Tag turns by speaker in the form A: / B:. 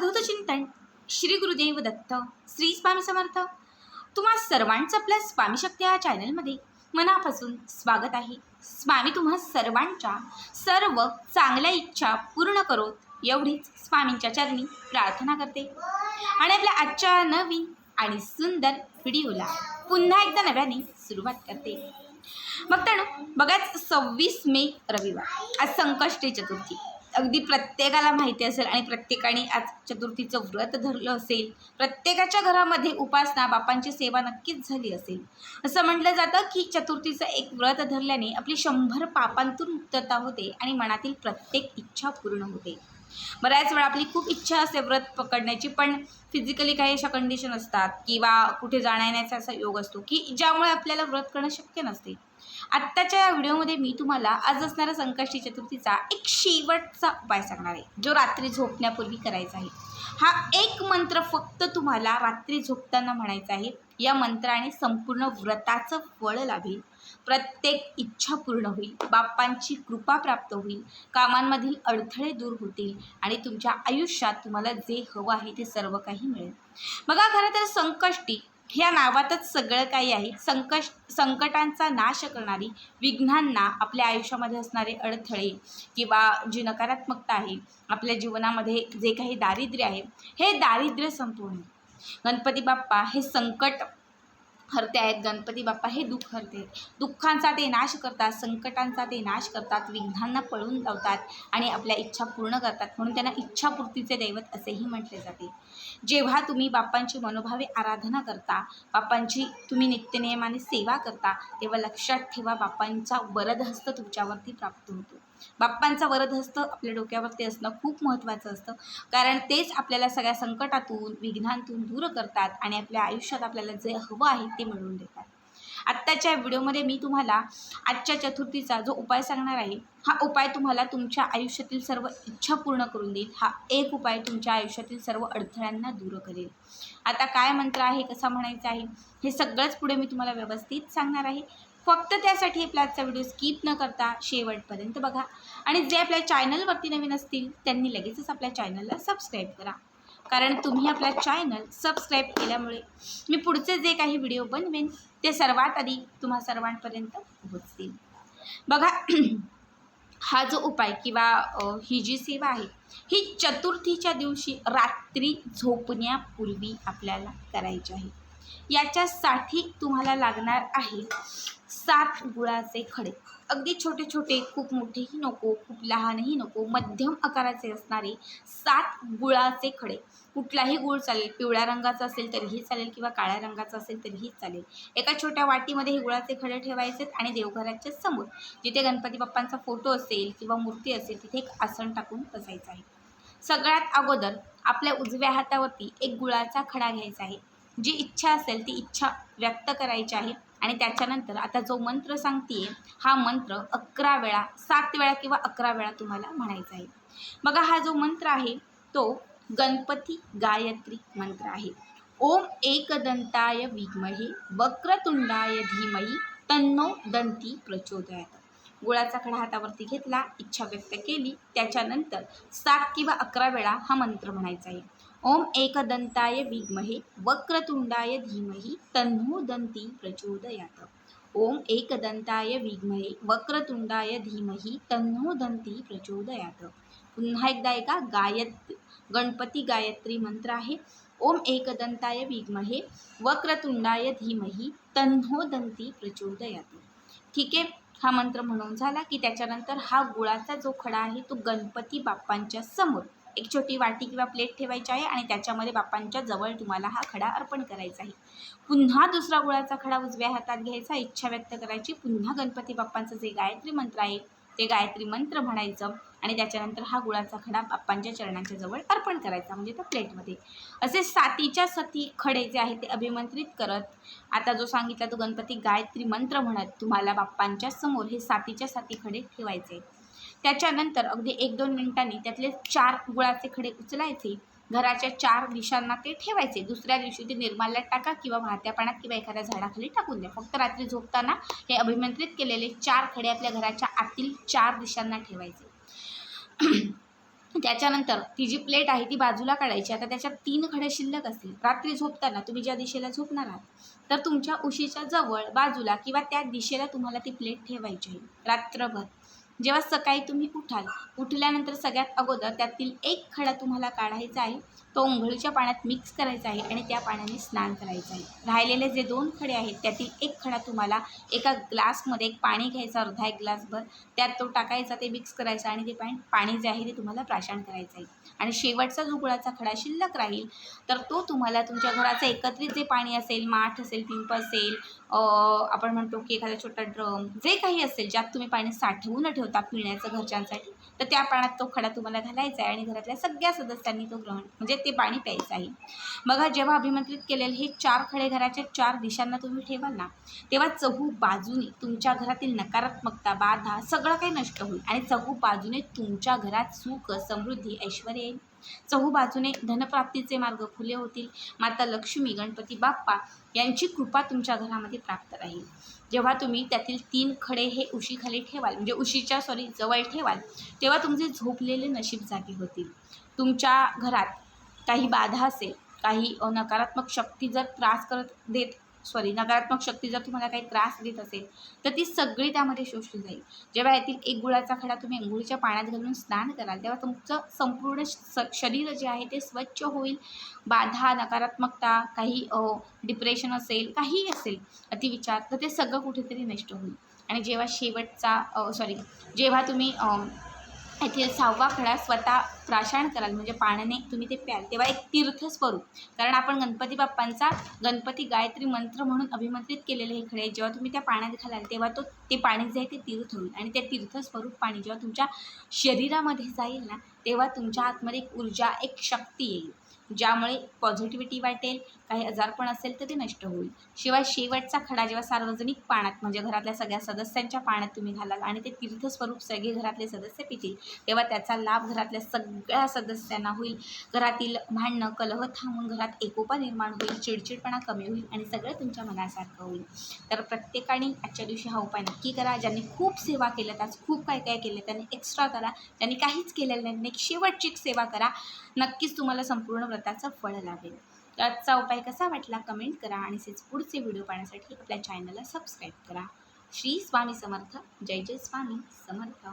A: अवधूत चिंतन श्री गुरुदेव दत्त श्री स्वामी समर्थ. तुम्हा सर्वांचं आपल्या स्वामी शक्ती या चॅनलमध्ये मनापासून स्वागत आहे. स्वामी तुम्हा सर्वांच्या सर्व चांगल्या इच्छा पूर्ण करोत एवढीच स्वामींच्या चरणी प्रार्थना करते. आणि आपल्या आजच्या नवीन आणि सुंदर व्हिडिओला पुन्हा एकदा नव्याने सुरुवात करते. मग तर बघाच सव्वीस मे रविवार आज संकष्टी चतुर्थी. अगदी प्रत्येकाला माहिती असेल आणि प्रत्येकाने आज चतुर्थीचं व्रत धरलं असेल प्रत्येकाच्या घरामध्ये उपासना बापांची सेवा नक्कीच झाली असेल. असं म्हटलं जातं की चतुर्थीचं एक व्रत धरल्याने आपली शंभर पापांतून मुक्तता होते आणि मनातील प्रत्येक इच्छा पूर्ण होते. बऱ्याच वेळा आपली खूप इच्छा असते व्रत पकडण्याची पण फिजिकली काही अशा कंडिशन असतात किंवा कुठे जाण्या येण्याचा असा योग असतो की ज्यामुळे आपल्याला व्रत करणं शक्य नसते. आत्ताच्या या व्हिडिओमध्ये मी तुम्हाला आज असणाऱ्या संकष्टी चतुर्थीचा एक शेवटचा उपाय सांगणार आहे जो रात्री झोपण्यापूर्वी करायचा आहे. हा एक मंत्र फक्त तुम्हाला रात्री झोपताना म्हणायचा आहे या मंत्राने संपूर्ण व्रताचं फळ लाभेल. प्रत्येक इच्छा पूर्ण होईल. बाप्पांची कृपा प्राप्त होईल. कामांमधील अडथळे दूर होतील आणि तुमच्या आयुष्यात तुम्हाला जे हवं आहे ते सर्व काही मिळेल. बघा खरं तर संकष्टी ह्या नावातच सगळं काही आहे. संकष संकटांचा नाश करणारी विघ्नांना आपल्या आयुष्यामध्ये असणारे अडथळे किंवा जी नकारात्मकता आहे आपल्या जीवनामध्ये जे काही दारिद्र्य आहे हे दारिद्र्य संपूर्ण गणपती बाप्पा हे संकट हरते आहेत. गणपती बाप्पा हे दुःख हरते दुःखांचा ते नाश करतात संकटांचा ते नाश करतात विघ्नांना पळून लावतात आणि आपल्या इच्छा पूर्ण करतात. म्हणून त्यांना इच्छापूर्तीचे दैवत असेही म्हटले जाते. जेव्हा तुम्ही बाप्पांची मनोभावे आराधना करता बाप्पांची तुम्ही नित्यनियमाने सेवा करता तेव्हा लक्षात ठेवा बाप्पांचा वरदहस्त तुमच्यावरती प्राप्त होतो. बाप्पांचा वरदहस्त आपल्या डोक्यावरती असणं खूप महत्त्वाचं असतं. कारण तेच आपल्याला सगळ्या संकटातून विघ्नांतून दूर करतात आणि आपल्या आयुष्यात आपल्याला जे हवं आहे ते मिळवून देतात. आत्ताच्या व्हिडिओमध्ये मी तुम्हाला आजच्या चतुर्थीचा जो उपाय सांगणार आहे हा उपाय तुम्हाला तुमच्या आयुष्यातील सर्व इच्छा पूर्ण करून देईल. हा एक उपाय तुमच्या आयुष्यातील सर्व अडथळ्यांना दूर करेल. आता काय मंत्र आहे कसा म्हणायचा आहे हे सगळंच पुढे मी तुम्हाला व्यवस्थित सांगणार आहे. फक्त त्यासाठी आपला आजचा व्हिडिओ स्किप न करता शेवटपर्यंत बघा. आणि जे आपल्या चॅनलवरती नवीन असतील त्यांनी लगेचच आपल्या चॅनलला सबस्क्राईब करा. कारण तुम्ही आपला चॅनल सबस्क्राईब केल्यामुळे मी पुढचे जे काही व्हिडिओ बनवेन ते सर्वात आधी तुम्हा सर्वांपर्यंत पोहोचतील. बघा हा जो उपाय किंवा ही जी सेवा आहे ही चतुर्थीच्या दिवशी रात्री झोपण्यापूर्वी आपल्याला करायची आहे. याच्यासाठी तुम्हाला लागणार आहे सात गुळाचे खडे. अगदी छोटे छोटे खूप मोठेही नको खूप लहानही नको मध्यम आकाराचे असणारे सात गुळाचे खडे. कुठलाही गुळ चालेल पिवळ्या रंगाचा असेल तरीही चालेल किंवा काळ्या रंगाचा असेल तरीही चालेल. एका छोट्या वाटीमध्ये हे गुळाचे खडे ठेवायचे आणि देवघराच्या समोर जिथे गणपती बाप्पांचा फोटो असेल किंवा मूर्ती असेल तिथे एक आसन टाकून बसायचं आहे. सगळ्यात अगोदर आपल्या उजव्या हातावरती एक गुळाचा खडा घ्यायचा आहे. जी इच्छा असेल ती इच्छा व्यक्त करायची आहे. आणि त्याच्यानंतर आता जो मंत्र सांगते हा मंत्र अकरा वेळा सात वेळा किंवा अकरा वेळा तुम्हाला म्हणायचा आहे. बघा हा जो मंत्र आहे तो गणपती गायत्री मंत्र आहे. ओम एकदंताय विद्महे वक्रतुंडाय धीमही तन्नो दंती प्रचोदयात. गुळाचा खडा हातावरती घेतला इच्छा व्यक्त केली त्याच्यानंतर सात किंवा अकरा वेळा हा मंत्र म्हणायचा आहे. ओम एकदंताय विद्महे वक्रतुंडाय धीमहि तन्नो दंती प्रचोदयात. ओम एकदंताय विद्महे वक्रतुंडाय धीमहि तन्नो दंती प्रचोदयात. पुन्हा एकदा एका गायत गणपती गायत्री मंत्र आहे. ओम एकदंताय विद्महे वक्रतुंडाय धीमहि तन्नो दंती प्रचोदयात. ठीक आहे हा मंत्र म्हणून झाला की त्याच्यानंतर हा गुळाचा जो खडा आहे तो गणपती बाप्पांच्या समोर एक छोटी वाटी किंवा प्लेट ठेवायची आहे आणि त्याच्यामध्ये बाप्पांच्या जवळ तुम्हाला हा खडा अर्पण करायचा आहे. पुन्हा दुसरा गुळाचा खडा उजव्या हातात घ्यायचा इच्छा व्यक्त करायची. पुन्हा गणपती बाप्पांचं जे गायत्री मंत्र आहे ते गायत्री मंत्र म्हणायचं आणि त्याच्यानंतर हा गुळाचा खडा बाप्पांच्या चरणांच्या जवळ अर्पण करायचा म्हणजे त्या प्लेटमध्ये. असे सातीच्या सती खडे जे आहेत ते अभिमंत्रित करत आता जो सांगितला तो गणपती गायत्री मंत्र म्हणत तुम्हाला बाप्पांच्या समोर हे सातीच्या साती खडे ठेवायचे त्याच्यानंतर अगदी एक दोन मिनिटांनी त्यातले चार गुळाचे खडे उचलायचे. घराच्या चार दिशांना ते ठेवायचे. दुसऱ्या दिवशी ते निर्माल्यात टाका किंवा वाहत्या पाण्यात किंवा एखाद्या झाडाखाली टाकून द्या. फक्त रात्री झोपताना हे अभिमंत्रित केलेले चार खडे आपल्या घराच्या आतील चार दिशांना ठेवायचे. त्याच्यानंतर ती जी प्लेट आहे ती बाजूला काढायची. आता त्याच्यात तीन खडे शिल्लक असतील. रात्री झोपताना तुम्ही ज्या दिशेला झोपणार आहात तर तुमच्या उशीच्या जवळ बाजूला किंवा त्या दिशेला तुम्हाला ती प्लेट ठेवायची आहे. रात्रभर. जेव्हा सकाळी तुम्ही उठाल उठल्यानंतर सगळ्यात अगोदर त्यातील एक खडा तुम्हाला काढायचा आहे तो ओंघळीच्या पाण्यात मिक्स करायचा आहे आणि त्या पाण्याने स्नान करायचं आहे. राहिलेले जे दोन खडे आहेत त्यातील एक खडा तुम्हाला एका ग्लासमध्ये एक पाणी घ्यायचं अर्धा एक ग्लासभर त्यात तो टाकायचा ते मिक्स करायचं आणि ते पाणी पाणी जे आहे ते तुम्हाला प्राशन करायचं आहे. आणि शेवटचा जो गुळाचा खडा शिल्लक राहील तर तो तुम्हाला तुमच्या घराचं एकत्रित जे पाणी असेल माठ असेल पिंप असेल आपण म्हणतो की एखादा छोटा ड्रम जे काही असेल ज्यात तुम्ही पाणी साठवून ठेवता पिण्याचं घरच्यांसाठी तर त्या पाण्यात तो खडा तुम्हाला घालायचा आहे आणि घरातल्या सगळ्या सदस्यांनी तो ग्रहण म्हणजे ते पाणी प्यायचं आहे. बघा जेव्हा अभिमंत्रित केलेले हे चार खडे घराच्या चार दिशांना तुम्ही ठेवाल ना तेव्हा चहू बाजूने तुमच्या घरातील नकारात्मकता बाधा सगळं काही नष्ट होईल आणि चहू बाजूने तुमच्या घरात सुख समृद्धी ऐश्वर येईल. चहू बाजूने धनप्राप्तीचे मार्ग खुले होतील. माता लक्ष्मी गणपती बाप्पा यांची कृपा तुमच्या घरामध्ये प्राप्त राहील. जेव्हा तुम्ही त्यातील तीन खडे हे उशीखाली ठेवाल म्हणजे उशीच्या सॉरी जवळ ठेवाल तेव्हा तुमचे झोपलेले नशीब जागे होतील. तुमच्या घरात काही बाधा असेल काही नकारात्मक शक्ती जर त्रास करत देत सॉरी नकारात्मक शक्ती जर तुम्हाला काही त्रास देत असेल तर ती सगळी त्यामध्ये शोषली जाईल. जेव्हा यातील एक गुळाचा खडा तुम्ही अंघोळीच्या पाण्यात घालून स्नान कराल तेव्हा तुमचं संपूर्ण शरीर जे आहे ते स्वच्छ होईल. बाधा नकारात्मकता काही डिप्रेशन असेल काही असेल अतिविचार तर ते सगळं कुठेतरी नष्ट होईल. आणि जेव्हा शेवटचा सॉरी जेव्हा तुम्ही येथील सहावा खडा स्वतः प्राशान कराल. म्हणजे पाण्याने तुम्ही ते प्याल. तेव्हा एक तीर्थस्वरूप कारण आपण गणपती बाप्पांचा गणपती गायत्री मंत्र म्हणून अभिमंत्रित केलेले हे खडे जेव्हा तुम्ही त्या पाण्यात घालाल तेव्हा तो ते पाणी जे आहे ते तीर्थ होईल. आणि ते तीर्थस्वरूप पाणी जेव्हा तुमच्या शरीरामध्ये जाईल ना तेव्हा तुमच्या आतमध्ये एक ऊर्जा एक शक्ती येईल. ज्यामुळे पॉझिटिव्हिटी वाटेल काही आजारपण असेल तर ते नष्ट होईल. शिवाय शेवटचा खडा जेव्हा सार्वजनिक पाण्यात म्हणजे घरातल्या सगळ्या सदस्यांच्या पाण्यात तुम्ही घालाल आणि ते तीर्थस्वरूप सगळे घरातले सदस्य पितील तेव्हा त्याचा लाभ घरातल्या सगळ्या सदस्यांना होईल. घरातील भांडणं कलह थांबून घरात एकोपा निर्माण होईल चिडचिडपणा कमी होईल आणि सगळं तुमच्या मनासारखं होईल. तर प्रत्येकाने आजच्या दिवशी हा उपाय नक्की करा. ज्यांनी खूप सेवा केल्यात आज खूप काय काय केलं त्यांनी एक्स्ट्रा करा. त्यांनी काहीच केलेलं नाही शेवटची सेवा करा. नक्कीच तुम्हाला संपूर्ण स्वतःचं फळ लागेल तर आजचा उपाय कसा वाटला कमेंट करा आणि असेच पुढचे व्हिडिओ पाहण्यासाठी आपल्या चॅनलला सबस्क्राईब करा. श्री स्वामी समर्थ. जय जय स्वामी समर्थ.